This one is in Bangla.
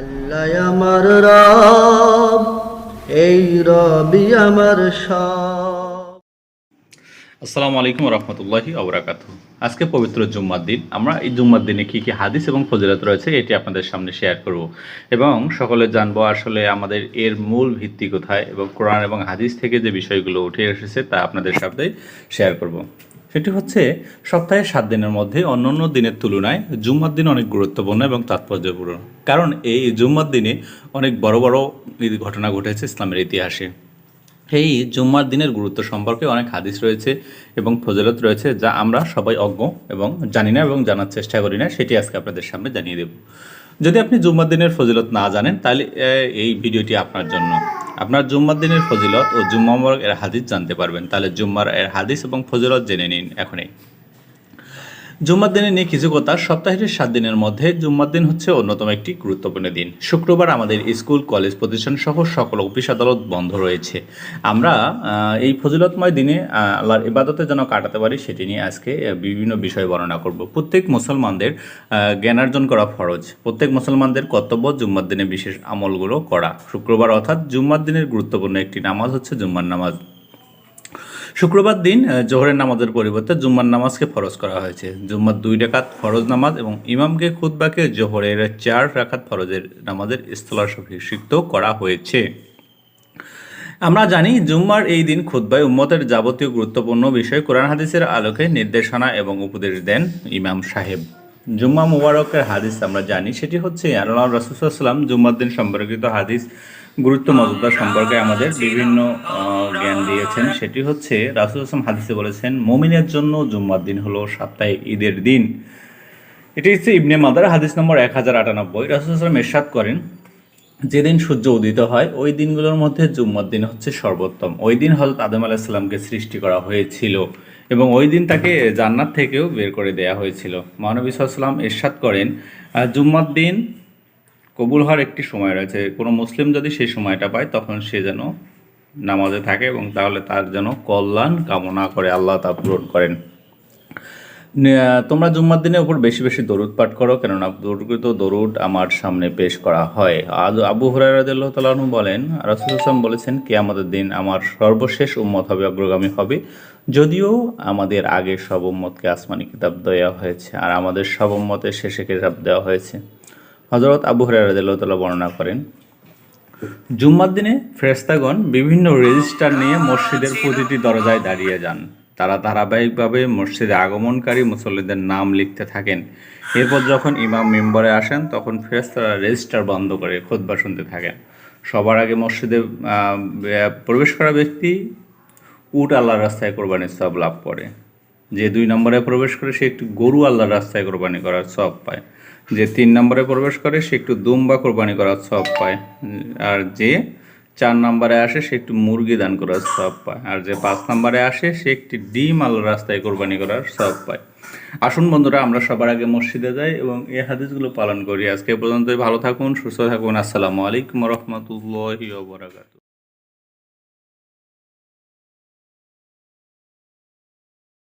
আল্লাহ আমার রব, এই রবি আমার সব। আসসালামু আলাইকুম রহমতুল্লাহি অবরাকাত আজকে পবিত্র জুম্মার দিন। আমরা এই জুম্মার দিনে কি কি হাদিস এবং ফজিলত রয়েছে, এটি আপনাদের সামনে শেয়ার করব। এবং সকলে জানব আসলে আমাদের এর মূল ভিত্তি কোথায় এবং কোরআন এবং হাদিস থেকে যে বিষয়গুলো উঠে এসেছে তা আপনাদের সাথে শেয়ার করব। সেটি হচ্ছে সপ্তাহে সাত দিনের মধ্যে, অন্যান্য দিনের তুলনায় জুম্মার দিন অনেক গুরুত্বপূর্ণ এবং তাৎপর্যপূর্ণ। কারণ এই জুম্মার দিনে অনেক বড় বড় ঘটনা ঘটেছে ইসলামের ইতিহাসে। এই জুম্মার দিনের গুরুত্ব সম্পর্কে অনেক হাদিস রয়েছে এবং ফজলত রয়েছে যা আমরা সবাই অজ্ঞ এবং জানি না এবং জানার চেষ্টা করি না, সেটি আজকে আপনাদের সামনে জানিয়ে দেব। যদি আপনি জুম্মার দিনের ফজিলত না জানেন, তাহলে এই ভিডিওটি আপনার জন্য। আপনার জুম্মার দিনের ফজিলত ও জুম্মা মোবারক এর হাদিস জানতে পারবেন। তাহলে জুম্মার এর হাদিস এবং ফজিলত জেনে নিন এখনই। জুম্মার দিনে নিয়ে কিছু কথা সপ্তাহের সাত দিনের মধ্যে জুম্মার দিন হচ্ছে অন্যতম একটি গুরুত্বপূর্ণ দিন। শুক্রবার আমাদের স্কুল, কলেজ প্রতিষ্ঠান সহ সকল অফিস আদালত বন্ধ রয়েছে। আমরা এই ফজিলতময় দিনে আল্লাহর ইবাদতে যেন কাটাতে পারি সেটি নিয়ে আজকে বিভিন্ন বিষয় বর্ণনা করব। প্রত্যেক মুসলমানদের জ্ঞানার্জন করা ফরজ। প্রত্যেক মুসলমানদের কর্তব্য জুম্মার দিনে বিশেষ আমলগুলো করা। শুক্রবার অর্থাৎ জুম্মার দিনের গুরুত্বপূর্ণ একটি নামাজ হচ্ছে জুম্মার নামাজ। শুক্রবার দিন জোহরের নামাজের পরিবর্তে জুম্মার নামাজকে ফরজ করা হয়েছে। জুম্মার দুই রেখাত ফরজ নামাজ এবং ইমামকে খুদ্বাকে জোহরের চার রেখাত ফরজের নামাজের স্থলাভিষিক্ত করা হয়েছে। আমরা জানি, জুম্মার এই দিন খুদ্বায় উম্মতের যাবতীয় গুরুত্বপূর্ণ বিষয় কোরআন হাদিসের আলোকে নির্দেশনা এবং উপদেশ দেন ইমাম সাহেব। জুম্মা মুবারকের হাদিস আমরা জানি, সেটি হচ্ছে আল্লাহ রসুলাম জুম্মার দিন সম্পর্কিত হাদিস, গুরুত্ব মর্যাদা সম্পর্কে আমাদের বিভিন্ন জ্ঞান দিয়েছেন। সেটি হচ্ছে রাসুল আসলাম হাদিসে বলেছেন, মমিনের জন্য জুম্মার দিন হলো সপ্তাহে ঈদের দিন। এটি হচ্ছে ইবনে মাদার, হাদিস নম্বর এক হাজার আটানব্বই। রাসুল আসলাম এরশাদ করেন, যেদিন সূর্য উদিত হয়, ওই দিনগুলোর মধ্যে জুম্মার দিন হচ্ছে সর্বোত্তম। ওই দিন হজরত আদম আলাহিসাল্লামকে সৃষ্টি করা হয়েছিল। এবং ওই দিন তাকে জান্নাত থেকেও বের করে দেয়া হয়েছিল। মহানবী সাল্লাম এরশাদ করেন জুম্মার দিন কবুল হওয়ার একটি সময় রয়েছে। কোনো মুসলিম যদি সেই সময়টা পায়, তখন সে যেন নামাজে থাকে এবং তাহলে তার যেন কল্যাণ কামনা করে আল্লাহ তা পূরণ করেন। তোমরা জুম্মার দিনের উপর বেশি বেশি দরুদ পাঠ করো, কেননা দরুদ দরুদ আমার সামনে পেশ করা হয়। আজ আবু তালাহু বলেন, রাসুল হাসান বলেছেন কে আমাদের দিন আমার সর্বশেষ উম্মত হবে, অগ্রগামী হবে। যদিও আমাদের আগে সব উম্মতকে আসমানি কিতাব দেওয়া হয়েছে, আর আমাদের সব উম্মতের শেষে কিতাব দেওয়া হয়েছে। হজরত আবু হুরাইরাদিল্লাহ তালা বর্ণনা করেন, জুম্মার দিনে ফেরেস্তাগণ বিভিন্ন রেজিস্টার নিয়ে মসজিদের প্রতিটি দরজায় দাঁড়িয়ে যান। তারা ধারাবাহিকভাবে মসজিদে আগমনকারী মুসল্লিদের নাম লিখতে থাকেন। এরপর যখন ইমাম মেম্বারে আসেন, তখন ফেরেস্তারা রেজিস্টার বন্ধ করে খোদবা শুনতে থাকেন। সবার আগে মসজিদে প্রবেশ করা ব্যক্তি উট আল্লাহর রাস্তায় কোরবানির সব লাভ করে। যে দুই নম্বরে প্রবেশ করে, সে একটু গরু আল্লাহর রাস্তায় কোরবানি করার সব পায়। যে তিন নম্বরে প্রবেশ করে, সে একটু দুম্বা কোরবানি করার সব পায়। আর যে চার নম্বরে আসে, সে একটি মুরগি দান করার সব পায়। আর যে পাঁচ নম্বরে আসে, সে একটি ডিম আলোর রাস্তায় কোরবানি করার সব পায়। আসুন বন্ধুরা, আমরা সবার আগে মসজিদে যাই এবং এই হাদিসগুলো পালন করি। আজকে পর্যন্তই। ভালো থাকুন, সুস্থ থাকুন। আসসালামু আলাইকুম রহমতুল্লাহ ওবরাকাতু